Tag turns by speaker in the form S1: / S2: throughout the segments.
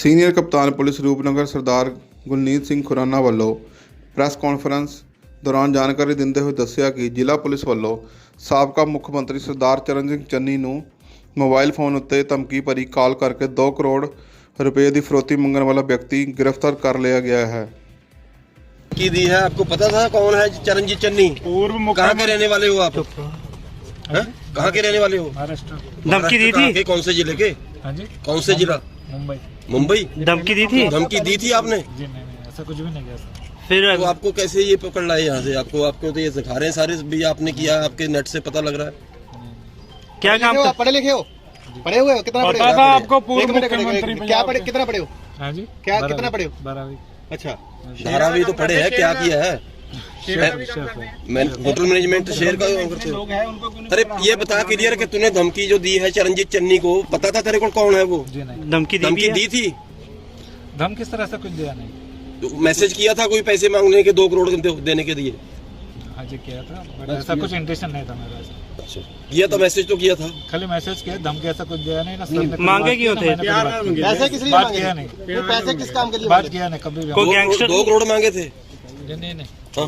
S1: Senior ਕਪਤਾਨ police Rupnagar Sardar Gulneet Singh Khurana ਵੱਲੋਂ press conference ਦੌਰਾਨ ਜਾਣਕਾਰੀ ਦਿੰਦੇ ਹੋਏ ਦੱਸਿਆ ਕਿ ਜ਼ਿਲ੍ਹਾ ਪੁਲਿਸ ਵੱਲੋਂ ਸਾਬਕਾ ਮੁੱਖ ਮੰਤਰੀ ਸਰਦਾਰ ਚਰਨ ਸਿੰਘ ਚੰਨੀ ਨੂੰ ਮੋਬਾਈਲ ਫੋਨ ਉੱਤੇ ਧਮਕੀ ਭਰੀ ਕਾਲ ਕਰਕੇ 2 ਕਰੋੜ ਰੁਪਏ ਦੀ ਫਰੋਤੀ ਮੰਗਣ ਵਾਲਾ ਵਿਅਕਤੀ ਗ੍ਰਿਫਤਾਰ ਕਰ ਲਿਆ ਗਿਆ ਹੈ
S2: की दी है आपको पता था कौन है चरणजीत चन्नी
S3: पूर्व
S2: कहाँ के
S3: मुख्यमंत्री
S2: रहने वाले हो आप हैं? कहाँ के रहने वाले हो
S3: महाराष्ट्र
S4: धमकी दी
S2: महाराष्ट्र कहाँ
S4: थी
S2: के? कौन से जिले के
S3: हाँ जी
S2: कौन से जिला
S3: मुंबई
S2: मुंबई?
S4: धमकी दी थी?
S2: धमकी दी थी आपने?
S3: जी नहीं नहीं ऐसा कुछ भी नहीं किया सर।
S4: फिर
S2: तो आपको कैसे ये पकड़ लाए यहाँ से? आपको आपको तो ये सिखा रहे हैं सारे भी आपने किया आपके नेट से पता लग रहा है।
S4: क्या काम
S5: हो आप? पढ़े लिखे हो? पढ़े हुए हो? कितना पढ़े हो?
S3: आपको पूर्व मुख्यमंत्री
S5: क्या पढ़े कितना पढ़े हो?
S3: हाँ जी?
S5: क्या-
S3: बारहवीं-
S5: कितना पढ़े हो?
S3: बारहवीं।
S5: अच्छा।
S2: धारावी तो पढ़े हैं क्या किया है? होटल मैनेजमेंट शेयर का काम करते हो अरे ये बता क्लियर कि तूने धमकी जो दी है चरणजीत चन्नी को पता था तेरे को कौन है वो?
S4: धमकी
S2: धमकी दी थी।
S3: धम किस तरह से कुछ दिया नहीं?
S2: तो मैसेज किया था कोई पैसे मांगने के दो करोड़ देने के लिए।
S3: हाँ जी किया था बट ऐसा कुछ इंटेंशन नहीं था मेरा ऐसा
S2: किया था मैसेज तो किया था।
S3: खाली मैसेज किया धमकी ऐसा कुछ दिया नहीं ना सर
S4: मांगे क्यों थे?
S5: पैसे किस लिए
S3: बात
S5: मांगे
S3: किया। नहीं।
S5: पैसे किस काम के लिए
S3: बात किया नहीं कभी
S2: दो करोड़- मांगे थे।
S3: नहीं नहीं।
S6: ਤੋਂ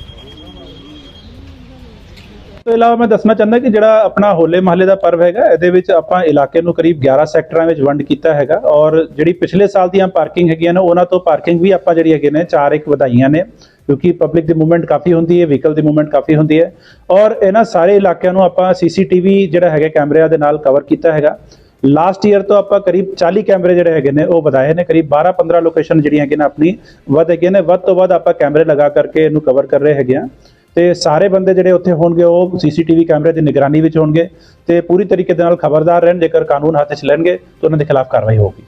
S6: ਇਲਾਵਾ ਮੈਂ ਦੱਸਣਾ ਚਾਹੁੰਦਾ ਕਿ ਜਿਹੜਾ ਆਪਣਾ ਹੋਲੇ ਮਹੱਲੇ ਦਾ ਪਰਵ ਹੈਗਾ, ਇਹਦੇ ਵਿੱਚ ਆਪਾਂ ਇਲਾਕੇ ਨੂੰ ਕਰੀਬ 11 ਸੈਕਟਰਾਂ ਵਿੱਚ ਵੰਡ ਕੀਤਾ ਹੈਗਾ ਔਰ ਜਿਹੜੀ ਪਿਛਲੇ ਸਾਲ ਦੀਆਂ ਪਾਰਕਿੰਗ ਹੈਗੀਆਂ ਨੇ, ਉਹਨਾਂ ਤੋਂ ਪਾਰਕਿੰਗ ਵੀ ਆਪਾਂ ਜਿਹੜੀ ਹੈਗੇ ਨੇ ਚਾਰ ਇੱਕ ਵਧਾਈਆਂ ਨੇ, ਕਿਉਂਕਿ ਪਬਲਿਕ ਦੀ ਮੂਵਮੈਂਟ ਕਾਫੀ ਹੁੰਦੀ ਹੈ, ਵਹੀਕਲ ਦੀ ਮੂਵਮੈਂਟ ਕਾਫੀ ਹੁੰਦੀ ਹੈ ਔਰ ਇਹਨਾਂ ਸਾਰੇ ਇਲਾਕਿਆਂ ਨੂੰ ਆਪਾਂ ਸੀਸੀਟੀਵੀ ਜਿਹੜਾ ਹੈਗਾ ਕੈਮਰਿਆਂ ਦੇ ਨਾਲ ਕਵਰ ਕੀਤਾ ਹੈਗਾ। ਲਾਸਟ ਈਅਰ ਤੋਂ ਆਪਾਂ ਕਰੀਬ 40 ਕੈਮਰੇ ਜਿਹੜੇ ਹੈਗੇ ਨੇ, ਉਹ ਵਧਾਏ ਨੇ। ਕਰੀਬ 12-15 ਲੋਕੇਸ਼ਨ ਜਿਹੜੀਆਂ ਹੈਗੇ ਨੇ ਆਪਣੀ, ਵੱਧ ਹੈਗੇ ਨੇ। ਵੱਧ ਤੋਂ ਵੱਧ ਆਪਾਂ ਕੈਮਰੇ ਲਗਾ ਕਰਕੇ ਇਹਨੂੰ ਕਵਰ ਕਰ ਰਹੇ ਹੈਗੇ ਆ ਤੇ ਸਾਰੇ ਬੰਦੇ ਜਿਹੜੇ ਉੱਥੇ ਹੋਣਗੇ, ਉਹ ਸੀਸੀਟੀਵੀ ਕੈਮਰੇ ਦੀ ਨਿਗਰਾਨੀ ਵਿੱਚ ਹੋਣਗੇ ਤੇ ਪੂਰੀ ਤਰੀਕੇ ਦੇ ਨਾਲ ਖਬਰਦਾਰ ਰਹਿਣ, ਜੇਕਰ ਕਾਨੂੰਨ ਹੱਥ 'ਚ ਲੈਣਗੇ, ਤਾਂ ਉਹਨਾਂ ਦੇ ਖਿਲਾਫ ਕਾਰਵਾਈ ਹੋਊਗੀ।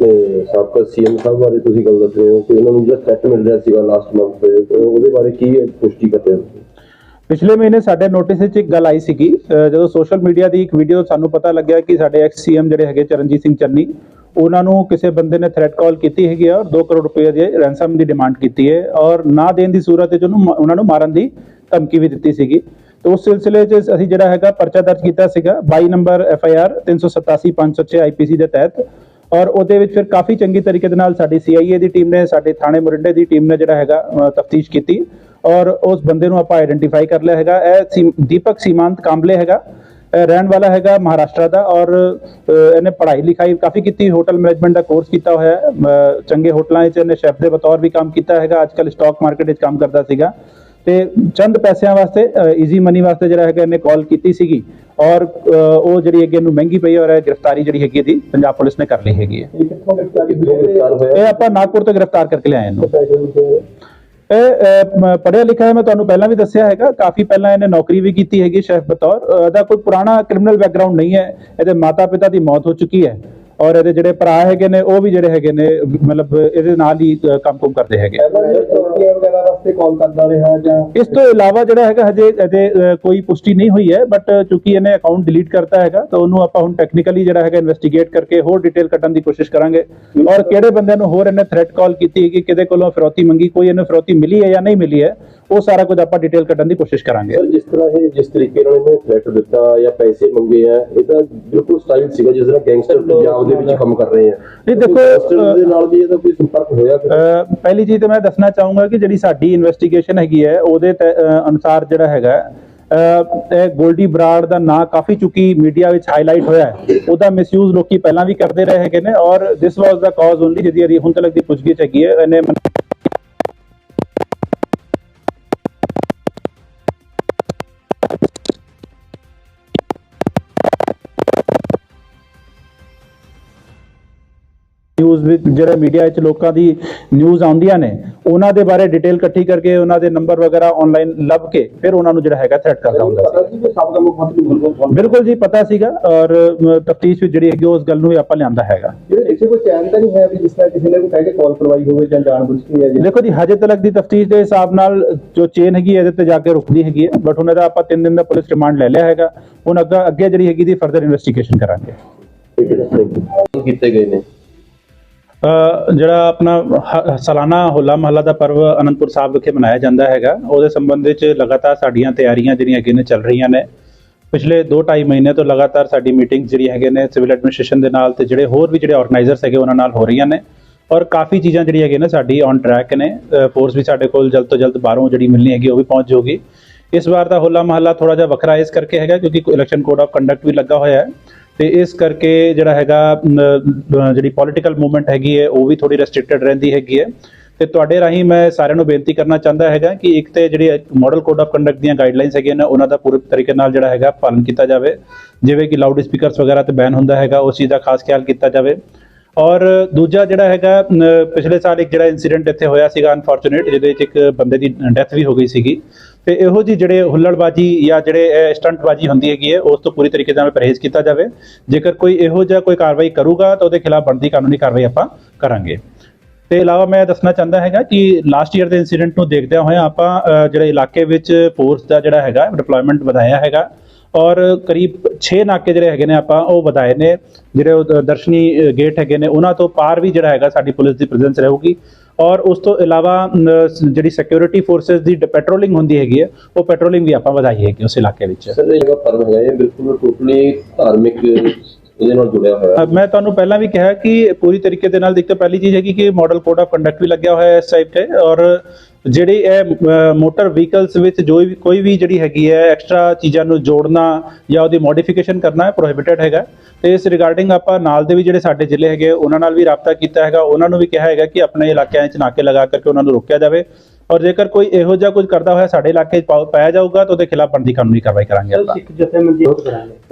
S7: ਤੇ ਸਾਬਕਾ ਸੀਐਮ ਸਾਹਿਬ ਬਾਰੇ ਤੁਸੀਂ ਗੱਲ ਦੱਸ ਰਹੇ ਹੋ ਕਿ ਉਹਨਾਂ ਨੂੰ ਜਿਹੜਾ ਥ੍ਰੈਟ ਮਿਲ ਰਿਹਾ ਸੀਗਾ ਲਾਸਟ ਮੰਥ ਉਹਦੇ ਬਾਰੇ ਕੀ ਪੁਸ਼ਟੀ ਕਰਦੇ ਹੋ?
S6: ਪਿਛਲੇ ਮਹੀਨੇ ਸਾਡੇ ਨੋਟਿਸ ਵਿੱਚ ਇੱਕ ਗੱਲ ਆਈ ਸੀਗੀ ਜਦੋਂ ਸੋਸ਼ਲ ਮੀਡੀਆ ਦੀ ਇੱਕ ਵੀਡੀਓ ਸਾਨੂੰ ਪਤਾ ਲੱਗਿਆ ਕਿ ਸਾਡੇ ਐਕਸ ਸੀਐਮ ਜਿਹੜੇ ਹੈਗੇ ਚਰਨਜੀਤ ਸਿੰਘ ਚੰਨੀ, ਉਹਨਾਂ ਨੂੰ ਕਿਸੇ ਬੰਦੇ ਨੇ ਥ੍ਰੈਟ ਕਾਲ ਕੀਤੀ ਹੈਗੀ ਔਰ 2 ਕਰੋੜ ਰੁਪਏ ਦੇ ਰੈਂਸਮ ਦੀ ਡਿਮਾਂਡ ਕੀਤੀ ਹੈ ਔਰ ਨਾ ਦੇਣ ਦੀ ਸੂਰਤ ਵਿੱਚ ਉਹਨੂੰ ਉਹਨਾਂ ਨੂੰ ਮਾਰਨ ਦੀ ਧਮਕੀ ਵੀ ਦਿੱਤੀ ਸੀਗੀ। ਤੇ ਉਸ ਸਿਲਸਿਲੇ 'ਚ ਅਸੀਂ ਜਿਹੜਾ ਹੈਗਾ ਪਰਚਾ ਦਰਜ ਕੀਤਾ ਸੀਗਾ 22 number F I R 387 506 IPC ਦੇ ਤਹਿਤ ਔਰ ਉਹਦੇ ਵਿੱਚ ਫਿਰ ਕਾਫੀ ਚੰਗੀ ਤਰੀਕੇ ਦੇ ਨਾਲ ਸਾਡੀ ਸੀਆਈਏ ਦੀ ਟੀਮ ਨੇ, ਸਾਡੇ ਥਾਣੇ ਮੁਰਿੰਡੇ ਦੀ ਟੀਮ ਨੇ ਜਿਹੜਾ ਹੈਗਾ ਤਫਤੀਸ਼ ਕੀਤੀ। ਔਰ ਉਸ ਬੰਦੇ ਨੂੰ ਆਪਾਂ ਆਇਡੈਂਟੀਫਾਈ ਕਰ ਲਿਆ ਹੈਗਾ। ਇਹ ਦੀਪਕ ਸੀਮਾਂਤ ਕਾਂਬਲੇ ਹੈਗਾ। ਰਹਿਣ ਵਾਲਾ ਹੈਗਾ ਮਹਾਰਾਸ਼ਟਰ ਦਾ ਔਰ ਇਹਨੇ ਪੜ੍ਹਾਈ ਲਿਖਾਈ ਕਾਫੀ ਕੀਤੀ ਹੋਟਲ ਮੈਨੇਜਮੈਂਟ ਦਾ ਕੋਰਸ ਕੀਤਾ ਹੋਇਆ ਹੈ। ਚੰਗੇ ਹੋਟਲਾਂ 'ਚ ਇਹਨੇ ਸ਼ੈਫ ਦੇ ਬਤੌਰ ਵੀ ਕੰਮ ਕੀਤਾ ਹੈਗਾ। ਅੱਜਕੱਲ ਸਟਾਕ ਮਾਰਕੀਟ ਵਿੱਚ ਕੰਮ ਕਰਦਾ ਸੀਗਾ। ਤੇ ਚੰਦ ਪੈਸਿਆਂ ਵਾਸਤੇ ਈਜ਼ੀ ਮਨੀ ਵਾਸਤੇ ਜਿਹੜਾ ਹੈਗਾ ਇਹਨੇ ਕਾਲ ਕੀਤੀ ਸੀਗੀ। ਔਰ ਉਹ ਜਿਹੜੀ ਹੈਗੀ ਇਹਨੂੰ ਮਹਿੰਗੀ ਪਈ ਔਰ ਗ੍ਰਿਫਤਾਰੀ ਜਿਹੜੀ ਹੈਗੀ ਇਹਦੀ ਪੰਜਾਬ ਪੁਲਿਸ ਨੇ ਕਰ ਲਈ ਹੈਗੀ ਹੈ।
S7: ਇਹ
S6: ਆਪਾਂ ਨਾਗਪੁਰ ਤੋਂ ਗ੍ਰਿਫਤਾਰ ਕਰਕੇ ਲਿਆਏ ਇਹਨੂੰ। ਇਹ ਪੜਿਆ ਲਿਖਿਆ ਹੈ, ਮੈਂ ਤੁਹਾਨੂੰ ਪਹਿਲਾਂ ਵੀ ਦੱਸਿਆ ਹੈਗਾ। ਕਾਫੀ ਪਹਿਲਾਂ ਇਹਨੇ ਨੌਕਰੀ ਵੀ ਕੀਤੀ ਹੈਗੀ ਸ਼ੈਫ ਬਤੌਰ। ਇਹਦਾ ਕੋਈ ਪੁਰਾਣਾ ਕ੍ਰਿਮੀਨਲ ਬੈਕਗ੍ਰਾਉਂਡ ਨਹੀਂ ਹੈ। ਇਹਦੇ ਮਾਤਾ ਪਿਤਾ ਦੀ ਮੌਤ ਹੋ ਚੁੱਕੀ ਹੈ। ਔਰ ਇਹਦੇ ਜਿਹੜੇ ਭਰਾ ਹੈਗੇ ਨੇ ਉਹ ਵੀ ਜਿਹੜੇ ਹੈਗੇ ਨੇ ਮਤਲਬ ਇਹਦੇ ਨਾਲ ਹੀ ਅਹ ਕੰਮ-ਕੁਮ ਕਰਦੇ ਹੈਗੇ। ਇਸ ਤੋਂ ਇਲਾਵਾ ਜਿਹੜਾ ਹੈਗਾ ਹਜੇ ਇਹਦੇ ਕੋਈ ਪੁਸ਼ਟੀ ਨਹੀਂ ਹੋਈ ਹੈ ਬਟ ਚੂੰਕਿ ਇਹਨੇ ਅਕਾਊਂਟ ਡਿਲੀਟ ਕਰਤਾ ਹੈਗਾ ਤਾਂ ਉਹਨੂੰ ਆਪਾਂ ਹੁਣ ਟੈਕਨੀਕਲੀ ਜਿਹੜਾ ਹੈਗਾ ਇਨਵੈਸਟੀਗੇਟ ਕਰਕੇ ਹੋਰ ਡਿਟੇਲ ਕੱਢਣ ਦੀ ਕੋਸ਼ਿਸ਼ ਕਰਾਂਗੇ। ਔਰ ਕਿਹੜੇ ਬੰਦਿਆਂ ਨੂੰ ਹੋਰ ਇਹਨੇ ਥ੍ਰੈਟ ਕਾਲ ਕੀਤੀ ਹੈਗੀ ਕਿਹਦੇ ਕੋਲੋਂ ਫਿਰੌਤੀ ਮੰਗੀ ਕੋਈ ਇਹਨੂੰ ਫਿਰੌਤੀ ਮਿਲੀ ਹੈ ਜਾਂ ਨਹੀਂ ਮਿਲੀ ਹੈ ਉਹ ਸਾਰਾ ਕੁਝ ਆਪਾਂ ਡਿਟੇਲ ਕੱਢਣ ਦੀ ਕੋਸ਼ਿਸ਼ ਕਰਾਂਗੇ।
S7: ਸਰ ਜਿਸ ਤਰ੍ਹਾਂ ਇਹ ਜਿਸ ਤਰੀਕੇ ਨਾਲ ਇਹਨੇ ਥ੍ਰੈਟ ਦਿੱਤਾ ਜਾਂ ਪੈਸੇ ਮੰਗੇ ਆ ਇਹ ਤਾਂ ਬਿਲਕੁਲ ਸਟਾਈਲ ਸੀਗਾ ਜਿਸ ਤਰ੍ਹਾਂ ਗੈਂਗਸਟਰ ਪੰਜਾਬ ਦੇ ਵਿੱਚ ਕੰਮ ਕਰ ਰਹੇ ਆ।
S6: ਨਹੀਂ, ਦੇਖੋ,
S7: ਦੇ ਨਾਲ ਵੀ ਇਹਦਾ ਕੋਈ ਸੰਪਰਕ ਹੋਇਆ
S6: ਪਹਿਲੀ ਚੀਜ਼ ਤਾਂ ਮੈਂ ਦੱਸਣਾ ਚਾਹੂੰਗਾ ਕਿ ਜਿਹੜੀ ਸਾਡੀ ਇਨਵੈਸਟੀਗੇਸ਼ਨ ਹੈਗੀ ਹੈ ਉਹਦੇ ਅਨੁਸਾਰ ਜਿਹੜਾ ਹੈਗਾ ਇਹ ਗੋਲਡੀ ਬਰਾੜ ਦਾ ਨਾਂ ਕਾਫੀ ਚੁੱਕੀ ਮੀਡੀਆ ਵਿੱਚ ਹਾਈਲਾਈਟ ਹੋਇਆ ਹੈ। ਉਹਦਾ ਮਿਸਯੂਜ਼ ਲੋਕੀ ਪਹਿਲਾਂ ਵੀ ਕਰਦੇ ਰਹੇ ਹੈਗੇ ਨੇ ਔਰ ਦਿਸ ਵਾਸ ਦਾ ਕਾਜ਼ ਓਨਲੀ ਜਿਹਦੀ ਇਹਦੀ ਹੁਣ ਤੱਕ ਦੀ ਪੁੱਛਗਿੱਛ ਹੈਗੀ ਹੈ ਇਹਨੇ ਨਿਊਜ਼ ਵਿੱਚ ਜਿਹੜੇ ਮੀਡੀਆ ਵਿੱਚ ਲੋਕਾਂ ਦੀ ਨਿਊਜ਼ ਆਉਂਦੀਆਂ ਨੇ ਉਹਨਾਂ ਦੇ ਬਾਰੇ ਡਿਟੇਲ ਇਕੱਠੀ ਕਰਕੇ ਉਹਨਾਂ ਦੇ ਨੰਬਰ ਵਗੈਰਾ ਆਨਲਾਈਨ ਲੱਭ ਕੇ ਫਿਰ ਉਹਨਾਂ ਨੂੰ ਜਿਹੜਾ ਹੈਗਾ ਥ੍ਰੈਟ ਕਰਦਾ ਹੁੰਦਾ ਸੀ
S7: ਬਿਲਕੁਲ
S6: ਜੀ ਪਤਾ ਸੀਗਾ ਔਰ ਤਫਤੀਸ਼ ਵਿੱਚ ਜਿਹੜੀ ਹੈਗੀ ਉਸ ਗੱਲ ਨੂੰ ਵੀ ਆਪਾਂ ਲਿਆਂਦਾ ਹੈਗਾ।
S7: ਜਿਹੜੇ ਇੱਥੇ ਕੋਈ ਚੈਨ ਤਾਂ ਨਹੀਂ ਹੈ ਵੀ ਜਿਸ ਤਰ੍ਹਾਂ ਕਿਸੇ ਨੇ ਕੋਈ ਕਹਿ ਕੇ ਕਾਲ ਕਰਵਾਈ ਹੋਵੇ ਜਾਂ ਜਾਣਬੁੱਝ ਕੇ ਹੈ ਜੀ
S6: ਦੇਖੋ ਜੀ ਹਜੇ ਤੱਕ ਦੀ ਤਫਤੀਸ਼ ਦੇ ਹਿਸਾਬ ਨਾਲ ਜੋ ਚੇਨ ਹੈਗੀ ਹੈ, ਇਹਦੇ ਤੇ ਜਾ ਕੇ ਰੁਕਦੀ ਹੈਗੀ ਹੈ ਬਟ ਹੁਣ ਇਹਦਾ ਆਪਾਂ 3 ਦਿਨ ਦਾ ਪੁਲਿਸ ਰਿਮਾਂਡ ਲੈ ਲਿਆ ਹੈਗਾ। ਹੁਣ ਅੱਗੇ ਅੱਗੇ ਜਿਹੜੀ ਹੈਗੀ ਦੀ ਫਰਦਰ ਇਨਵੈਸਟੀਗੇਸ਼ਨ ਕਰਾਂਗੇ।
S7: ਠੀਕ ਹੈ ਜੀ ਕੀਤੇ ਗਏ ਨੇ?
S6: ਜਿਹੜਾ ਆਪਣਾ ਹ- ਸਾਲਾਨਾ ਹੋਲਾ ਮਹੱਲਾ ਦਾ ਪਰਵ ਅਨੰਦਪੁਰ ਸਾਹਿਬ ਵਿਖੇ ਮਨਾਇਆ ਜਾਂਦਾ ਹੈਗਾ। ਉਹਦੇ ਸੰਬੰਧ ਵਿੱਚ ਲਗਾਤਾਰ ਸਾਡੀਆਂ ਤਿਆਰੀਆਂ ਜਿਹੜੀਆਂ ਹੈਗੀਆਂ ਨੇ ਚੱਲ ਰਹੀਆਂ ਨੇ। ਪਿਛਲੇ 2.5 ਮਹੀਨੇ ਤੋਂ ਲਗਾਤਾਰ ਸਾਡੀ ਮੀਟਿੰਗ ਜਿਹੜੀ ਹੈਗੇ ਨੇ ਸਿਵਲ ਐਡਮਿਨਿਸਟ੍ਰੇਸ਼ਨ ਦੇ ਨਾਲ ਤੇ ਜਿਹੜੇ ਹੋਰ ਵੀ ਜਿਹੜੇ ਆਰਗੇਨਾਈਜ਼ਰਸ ਹੈਗੇ ਉਹਨਾਂ ਨਾਲ ਹੋ ਰਹੀਆਂ ਨੇ। ਔਰ ਕਾਫੀ ਚੀਜ਼ਾਂ ਜਿਹੜੀ ਹੈਗੇ ਨੇ ਸਾਡੀ ਔਨ ਟਰੈਕ ਨੇ। ਫੋਰਸ ਵੀ ਸਾਡੇ ਕੋਲ ਜਲਦ ਤੋਂ ਜਲਦ ਬਾਹਰੋਂ ਜਿਹੜੀ ਮਿਲਣੀ ਹੈਗੀ ਉਹ ਵੀ ਪਹੁੰਚ ਜਾਊਗੀ। ਇਸ ਵਾਰ ਦਾ ਹੋਲਾ ਮਹੱਲਾ ਥੋੜਾ ਜਿਹਾ ਵੱਖਰਾ ਇਸ ਕਰਕੇ ਹੈਗਾ ਕਿਉਂਕਿ ਇਲੈਕਸ਼ਨ ਕੋਡ ਆਫ ਕੰਡਕਟ ਵੀ ਲੱਗਾ ਹੋਇਆ ਹੈ। ਤੇ ਇਸ ਕਰਕੇ ਜਿਹੜਾ ਹੈਗਾ ਜਿਹੜੀ ਪੋਲਿਟੀਕਲ ਮੂਵਮੈਂਟ ਹੈਗੀ ਹੈ, ਉਹ ਵੀ ਥੋੜੀ ਰੈਸਟ੍ਰਿਕਟਡ ਰਹਿੰਦੀ ਹੈਗੀ ਹੈ। ਤੇ ਤੁਹਾਡੇ ਰਾਹੀਂ ਮੈਂ ਸਾਰਿਆਂ ਨੂੰ ਬੇਨਤੀ ਕਰਨਾ ਚਾਹੁੰਦਾ ਹੈਗਾ ਕਿ ਇੱਕ ਤੇ ਜਿਹੜੀ ਮਾਡਲ ਕੋਡ ਆਫ ਕੰਡਕਟ ਦੀਆਂ ਗਾਈਡਲਾਈਨਸ ਹੈਗੀਆਂ ਨੇ, ਉਹਨਾਂ ਦਾ ਪੂਰੇ ਤਰੀਕੇ ਨਾਲ ਜਿਹੜਾ ਹੈਗਾ ਪਾਲਣ ਕੀਤਾ ਜਾਵੇ। ਜਿਵੇਂ ਕਿ ਲਾਊਡ ਸਪੀਕਰਸ ਵਗੈਰਾ ਤੇ ਬੈਨ ਹੁੰਦਾ ਹੈਗਾ, ਉਸ ਚੀਜ਼ ਦਾ ਖਾਸ ਖਿਆਲ ਕੀਤਾ ਜਾਵੇ। ਔਰ ਦੂਜਾ ਜਿਹੜਾ ਹੈਗਾ ਪਿਛਲੇ ਸਾਲ ਇੱਕ ਜਿਹੜਾ ਇਨਸੀਡੈਂਟ ਇੱਥੇ ਹੋਇਆ ਸੀਗਾ ਅਨਫੋਰਚੂਨੇਟ ਜਿਹਦੇ ਵਿੱਚ ਇੱਕ ਬੰਦੇ ਦੀ ਡੈਥ ਵੀ ਹੋ ਗਈ ਸੀਗੀ। ਤੇ ਇਹੋ ਜੀ ਜਿਹੜੇ ਹੁੱਲੜਬਾਜੀ ਜਾਂ ਜਿਹੜੇ ਸਟੰਟਬਾਜੀ ਹੁੰਦੀ ਹੈਗੀ ਹੈ, ਉਸ ਤੋਂ ਪੂਰੀ ਤਰੀਕੇ ਨਾਲ ਪਰਹੇਜ਼ ਕੀਤਾ ਜਾਵੇ। ਜੇਕਰ ਕੋਈ ਇਹੋ ਜਿਹਾ ਕੋਈ ਕਾਰਵਾਈ ਕਰੂਗਾ, ਤਾਂ ਉਹਦੇ ਖਿਲਾਫ ਬਣਦੀ ਕਾਨੂੰਨੀ ਕਾਰਵਾਈ ਆਪਾਂ ਕਰਾਂਗੇ। ਤੇ ਇਲਾਵਾ ਮੈਂ ਦੱਸਣਾ ਚਾਹੁੰਦਾ ਹੈਗਾ ਕਿ ਲਾਸਟ ਈਅਰ ਦੇ ਇਨਸੀਡੈਂਟ ਨੂੰ ਦੇਖਦਿਆਂ ਹੋਇਆਂ ਆਪਾਂ ਜਿਹੜੇ ਇਲਾਕੇ ਵਿੱਚ ਫੋਰਸ ਦਾ ਜਿਹੜਾ ਹੈਗਾ ਡਿਪਲੋਇਮੈਂਟ ਵਧਾਇਆ ਹੈਗਾ। ਔਰ ਕਰੀਬ 6 ਨਾਕੇ ਜਿਹੜੇ ਹੈਗੇ ਨੇ ਆਪਾਂ, ਉਹ ਵਧਾਏ ਨੇ। ਜਿਹੜੇ ਦਰਸ਼ਨੀ ਗੇਟ ਹੈਗੇ ਨੇ, ਉਹਨਾਂ ਤੋਂ ਪਾਰ ਵੀ ਜਿਹੜਾ ਹੈਗਾ ਸਾਡੀ ਪੁਲਿਸ ਦੀ ਪ੍ਰੈਜ਼ੈਂਸ ਰਹੂਗੀ। ਔਰ ਉਸ ਤੋਂ ਇਲਾਵਾ ਜਿਹੜੀ ਸਿਕਿਉਰਿਟੀ ਫੋਰਸਸ ਦੀ ਪੈਟਰੋਲਿੰਗ ਹੁੰਦੀ ਹੈਗੀ ਹੈ ਉਹ ਪੈਟਰੋਲਿੰਗ ਵੀ ਆਪਾਂ ਵਧਾਈ ਹੈਗੀ ਉਸ ਇਲਾਕੇ ਵਿੱਚ।
S7: ਸਰ ਇਹ ਜਿਹੜਾ ਫਰਮ ਹੈਗਾ ਇਹ ਬਿਲਕੁਲ ਟੋਟਲੀ ਧਾਰਮਿਕ ਉਹਦੇ ਨਾਲ ਜੁੜਿਆ ਹੋਇਆ
S6: ਮੈਂ ਤੁਹਾਨੂੰ ਪਹਿਲਾਂ ਵੀ ਕਿਹਾ ਕਿ ਪੂਰੀ ਤਰੀਕੇ ਦੇ ਨਾਲ ਦੇਖ ਪਹਿਲੀ ਚੀਜ਼ ਹੈਗੀ ਕਿ ਮਾਡਲ ਕੋਡ ਆਫ ਕੰਡਕਟ ਵੀ ਲੱਗਿਆ ਹੋਇਆ ਹੈ ਇਸ ਟਾਈਪ ਤੇ ਔਰ ਜਿਹੜੀ ਇਹ ਮੋਟਰ ਵਹੀਕਲਸ ਵਿੱਚ ਜੋ ਵੀ ਕੋਈ ਵੀ ਜਿਹੜੀ ਹੈਗੀ ਹੈ ਐਕਸਟਰਾ ਚੀਜ਼ਾਂ ਨੂੰ ਜੋੜਨਾ ਜਾਂ ਉਹਦੀ ਮੋਡੀਫਿਕੇਸ਼ਨ ਕਰਨਾ ਹੈ ਪ੍ਰੋਹਿਬਿਟਡ ਹੈਗਾ। ਤੇ ਇਸ ਰਿਗਾਰਡਿੰਗ ਆਪਾਂ ਨਾਲ ਦੇ ਵੀ ਜਿਹੜੇ ਸਾਡੇ ਜ਼ਿਲ੍ਹੇ ਹੈਗੇ ਉਹਨਾਂ ਨਾਲ ਵੀ ਰਾਬਤਾ ਕੀਤਾ ਹੈਗਾ। ਉਹਨਾਂ ਨੂੰ ਵੀ ਕਿਹਾ ਹੈਗਾ ਕਿ ਆਪਣੇ ਇਲਾਕਿਆਂ 'ਚ ਨਾਕੇ ਲਗਾ ਕਰਕੇ ਉਹਨਾਂ ਨੂੰ ਰੋਕਿਆ ਜਾਵੇ। ਔਰ ਜੇਕਰ ਕੋਈ ਇਹੋ ਜਿਹਾ ਕੁਝ ਕਰਦਾ ਹੋਇਆ ਸਾਡੇ ਇਲਾਕੇ 'ਚ ਪਾਇਆ ਜਾਊਗਾ ਤਾਂ ਉਹਦੇ ਖਿਲਾਫ ਬਣਦੀ ਕਾਨੂੰਨੀ ਕਾਰਵਾਈ ਕਰਾਂਗੇ ਆਪਾਂ।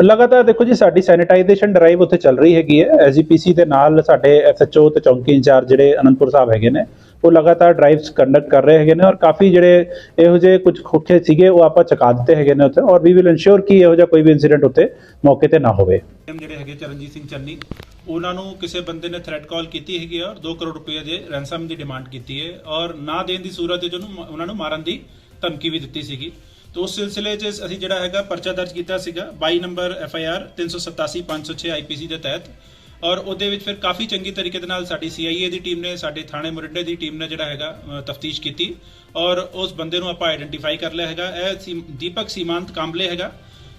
S6: ਲਗਾਤਾਰ ਦੇਖੋ ਜੀ ਸਾਡੀ ਸੈਨੀਟਾਈਜੇਸ਼ਨ ਡਰਾਈਵ ਉੱਥੇ ਚੱਲ ਰਹੀ ਹੈਗੀ ਹੈ। ਐਸਜੀਪੀਸੀ ਦੇ ਨਾਲ ਸਾਡੇ ਐਸਐਚਓ ਤੇ ਚੌਂਕੀ ਇੰਚਾਰਜ ਜਿਹੜੇ ਅਨੰਦਪੁਰ ਸਾਹਿਬ ਹੈਗੇ ਨੇ ਉਹ ਲਗਾਤਾਰ ਡਰਾਈਵਸ ਕੰਡਕਟ ਕਰ ਰਹੇ ਹੈਗੇ ਨੇ ਔਰ ਕਾਫੀ ਜਿਹੜੇ ਇਹੋ ਜਿਹੇ ਕੁਝ ਖੋਖੇ ਸੀਗੇ, ਉਹ ਆਪਾਂ ਚੁਕਾ ਦਿੱਤੇ ਹੈਗੇ ਨੇ ਉੱਥੇ ਔਰ ਵੀ ਵਿਲ ਇਨਸ਼ੋਰ ਕਿ ਇਹੋ ਜਿਹਾ ਕੋਈ ਵੀ ਇਨਸੀਡੈਂਟ ਉੱਤੇ ਮੌਕੇ ਤੇ ਨਾ ਹੋਵੇ।
S8: ਜਿਹੜੇ ਹੈਗੇ ਚਰਨਜੀਤ ਸਿੰਘ ਚੰਨੀ, ਉਹਨਾਂ ਨੂੰ ਕਿਸੇ ਬੰਦੇ ਨੇ ਥ੍ਰੈਟ ਕਾਲ ਕੀਤੀ ਹੈਗੀ ਔਰ 2 ਕਰੋੜ ਰੁਪਏ ਦੇ ਰੈਂਸਮ ਦੀ ਡਿਮਾਂਡ ਕੀਤੀ ਹੈ ਔਰ ਨਾ ਦੇਣ ਦੀ ਸੂਰਤ ਵਿੱਚ ਉਹਨੂੰ ਉਹਨਾਂ ਨੂੰ ਮਾਰਨ ਦੀ ਧਮਕੀ ਵੀ ਦਿੱਤੀ ਸੀਗੀ। ਤੇ ਉਸ ਸਿਲਸਿਲੇ 'ਚ ਅਸੀਂ ਜਿਹੜਾ ਹੈਗਾ ਪਰਚਾ ਦਰਜ ਕੀਤਾ ਸੀਗਾ 22 number F I R 387 506 IPC ਦੇ ਤਹਿਤ। ਔਰ ਉਹਦੇ ਵਿੱਚ ਫਿਰ ਕਾਫੀ ਚੰਗੀ ਤਰੀਕੇ ਦੇ ਨਾਲ ਸਾਡੀ ਸੀਆਈਏ ਦੀ ਟੀਮ ਨੇ, ਸਾਡੇ ਥਾਣੇ ਮੁਰਿੰਡੇ ਦੀ ਟੀਮ ਨੇ ਜਿਹੜਾ ਹੈਗਾ ਤਫਤੀਸ਼ ਕੀਤੀ ਔਰ ਉਸ ਬੰਦੇ ਨੂੰ ਆਪਾਂ ਆਇਡੈਂਟੀਫਾਈ ਕਰ ਲਿਆ ਹੈਗਾ। ਇਹ ਸੀ- ਦੀਪਕ ਸੀਮਾਂਤ ਕਾਂਬਲੇ ਹੈਗਾ।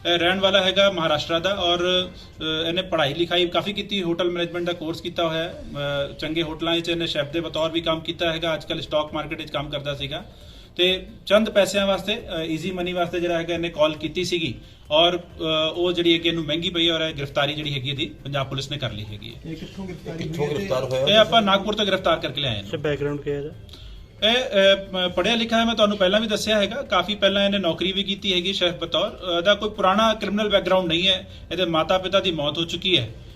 S8: ਇਹ ਰਹਿਣ ਵਾਲਾ ਹੈਗਾ ਮਹਾਰਾਸ਼ਟਰ ਦਾ ਔਰ ਇਹਨੇ ਪੜ੍ਹਾਈ ਲਿਖਾਈ ਕਾਫੀ ਕੀਤੀ, ਹੋਟਲ ਮੈਨੇਜਮੈਂਟ ਦਾ ਕੋਰਸ ਕੀਤਾ ਹੋਇਆ ਹੈ। ਚੰਗੇ ਹੋਟਲਾਂ 'ਚ ਇਹਨੇ ਸ਼ੈਫ ਦੇ ਬਤੌਰ ਵੀ ਕੰਮ ਕੀਤਾ ਹੈਗਾ। ਅੱਜਕੱਲ ਸਟਾਕ ਮਾਰਕੀਟ 'ਚ ਕੰਮ ਕਰਦਾ ਸੀਗਾ। ਤੇ ਚੰਦ ਪੈਸਿਆਂ ਵਾਸਤੇ ਈਜ਼ੀ ਮਨੀ ਵਾਸਤੇ ਜਿਹੜਾ ਹੈਗਾ ਇਹਨੇ ਕਾਲ ਕੀਤੀ ਸੀਗੀ। ਔਰ ਉਹ ਜਿਹੜੀ ਹੈਗੀ ਇਹਨੂੰ ਮਹਿੰਗੀ ਪਈ ਔਰ ਇਹ ਗ੍ਰਿਫਤਾਰੀ ਜਿਹੜੀ ਹੈਗੀ ਇਹਦੀ ਪੰਜਾਬ ਪੁਲਿਸ ਨੇ ਕਰ ਲਈ ਹੈਗੀ ਹੈ।
S2: ਕਿੱਥੋਂ ਗ੍ਰਿਫਤਾਰ ਹੋਇਆ?
S8: ਇਹ ਆਪਾਂ ਨਾਗਪੁਰ ਤੋਂ ਗ੍ਰਿਫਤਾਰ ਕਰਕੇ ਲਿਆਏ ਨੇ।
S4: ਬੈਕਗ੍ਰਾਉਂਡ ਕੀ ਹੈ ਇਹਦਾ?
S8: ਇਹ ਪੜਿਆ ਲਿਖਿਆ ਹੈ ਮੈਂ ਤੁਹਾਨੂੰ ਪਹਿਲਾਂ ਵੀ ਦੱਸਿਆ ਹੈਗਾ। ਕਾਫੀ ਪਹਿਲਾਂ ਇਹਨੇ ਨੌਕਰੀ ਵੀ ਕੀਤੀ ਹੈਗੀ ਸ਼ੈਫ ਬਤੌਰ। ਇਹਦਾ ਕੋਈ ਪੁਰਾਣਾ ਕ੍ਰਿਮੀਨਲ ਬੈਕਗ੍ਰਾਉਂਡ ਨਹੀਂ ਹੈ। ਇਹਦੇ ਮਾਤਾ ਪਿਤਾ ਦੀ ਮੌਤ ਹੋ ਚੁੱਕੀ ਹੈ।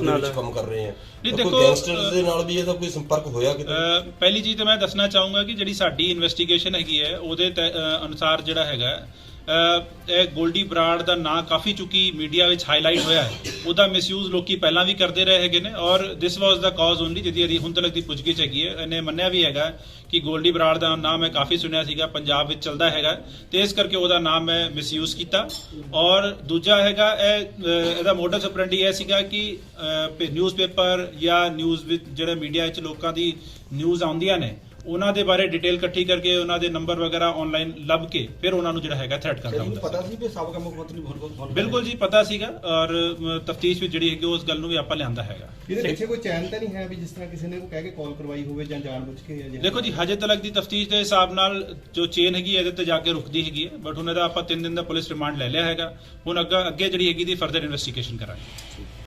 S2: ਪੰਜਾਬ ਦੇ ਵਿੱਚ
S4: ਨਾਲ।
S2: ਕੰਮ ਕਰ ਰਹੇ ਆ
S8: ਨਹੀਂ,
S2: ਕੋਈ
S8: ਦੇਖੋ,
S2: ਗੈਂਗਸਟਰ ਦੇ ਨਾਲ ਵੀ ਇਹਦਾ ਕੋਈ ਸੰਪਰਕ ਹੋਇਆ ਕਿਤੇ?
S8: ਅ, ਪਹਿਲੀ ਚੀਜ਼ ਤਾਂ ਮੈਂ ਦੱਸਣਾ ਚਾਹੂੰਗਾ ਕਿ ਜਿਹੜੀ ਸਾਡੀ ਇਨਵੈਸਟੀਗੇਸ਼ਨ ਹੈਗੀ ਹੈ ਉਹਦੇ ਤਹਿ- ਅ, ਅਨੁਸਾਰ ਜਿਹੜਾ ਹੈਗਾ ਅ, ਇਹ ਗੋਲਡੀ ਬਰਾੜ ਦਾ ਨਾਂ ਕਾਫੀ ਚੁੱਕੀ ਮੀਡੀਆ ਵਿੱਚ ਹਾਈਲਾਈਟ ਹੋਇਆ ਹੈ। ਉਹਦਾ ਮਿਸਯੂਜ਼ ਲੋਕੀ ਪਹਿਲਾਂ ਵੀ ਕਰਦੇ ਰਹੇ ਹੈਗੇ ਨੇ ਔਰ ਦਿਸ ਵਾਸ ਦਾ ਕਾਜ਼ ਓਨਲੀ ਜਿਹਦੀ ਇਹਦੀ ਹੁਣ ਤੱਕ ਦੀ ਪੁੱਛਗਿੱਛ ਹੈਗੀ ਹੈ। ਇਹਨੇ ਮੰਨਿਆ ਵੀ ਹੈਗਾ ਕਿ ਗੋਲਡੀ ਬਰਾੜ ਦਾ ਨਾਮ ਮੈਂ ਕਾਫੀ ਸੁਣਿਆ ਸੀਗਾ, ਪੰਜਾਬ ਵਿੱਚ ਚੱਲਦਾ ਹੈਗਾ ਤੇ ਇਸ ਕਰਕੇ ਉਹਦਾ ਨਾਮ ਮੈਂ ਮਿਸਯੂਜ਼ ਕੀਤਾ। ਔਰ ਦੂਜਾ ਹੈਗਾ, ਇਹ ਇਹਦਾ ਮੋਡਸ ਆਪਰੈਂਡੀ ਇਹ ਸੀਗਾ ਕਿ ਨਿਊਜ਼ਪੇਪਰ ਜਾਂ ਨਿਊਜ਼ ਵਿੱਚ ਜਿਹੜੇ ਮੀਡੀਆ ਵਿੱਚ ਲੋਕਾਂ ਦੀ ਨਿਊਜ਼ ਆਉਂਦੀਆਂ ਨੇ ਉਹਨਾਂ ਦੇ ਬਾਰੇ ਡਿਟੇਲ ਇਕੱਠੀ ਕਰਕੇ ਉਹਨਾਂ ਦੇ ਨੰਬਰ ਵਗੈਰਾ ਆਨਲਾਈਨ ਲੱਭ ਕੇ ਫਿਰ ਉਹਨਾਂ ਨੂੰ ਜਿਹੜਾ ਹੈਗਾ ਥ੍ਰੈਟ ਕਰਦਾ ਹੁੰਦਾ ਪਤਾ ਸੀ। ਵੀ ਸਾਬਕਾ ਮੁੱਖ ਮੰਤਰੀ ਬਿਲਕੁਲ ਜੀ ਪਤਾ ਸੀਗਾ ਔਰ ਤਫਤੀਸ਼ ਵਿੱਚ ਜਿਹੜੀ ਹੈਗੀ ਉਸ ਗੱਲ ਨੂੰ ਵੀ ਆਪਾਂ ਲਿਆਂਦਾ ਹੈਗਾ।
S5: ਇਹਦੇ ਪਿੱਛੇ ਕੋਈ ਚੈਨ ਤਾਂ ਨਹੀਂ ਹੈ ਵੀ ਜਿਸ ਤਰ੍ਹਾਂ ਕਿਸੇ ਨੇ ਕੋਈ ਕਹਿ ਕੇ ਕਾਲ ਕਰਵਾਈ ਹੋਵੇ ਜਾਂ ਜਾਣਬੁੱਝ ਕੇ ਜਾਂ
S8: ਦੇਖੋ ਜੀ ਹਜੇ ਤੱਕ ਦੀ ਤਫਤੀਸ਼ ਦੇ ਹਿਸਾਬ ਨਾਲ ਜੋ ਚੇਨ ਹੈਗੀ ਹੈ, ਇਹਦੇ ਤੇ ਜਾ ਕੇ ਰੁਕਦੀ ਹੈਗੀ ਹੈ ਬਟ ਹੁਣ ਇਹਦਾ ਆਪਾਂ 3 ਦਿਨ ਦਾ ਪੁਲਿਸ ਰਿਮਾਂਡ ਲੈ ਲਿਆ ਹੈਗਾ। ਹੁਣ ਅੱਗਾ ਅੱਗੇ ਜਿਹੜੀ ਹੈਗੀ ਦੀ ਫਰਦਰ ਇਨਵੈਸਟੀਗੇਸ਼ਨ ਕਰਾਂਗੇ।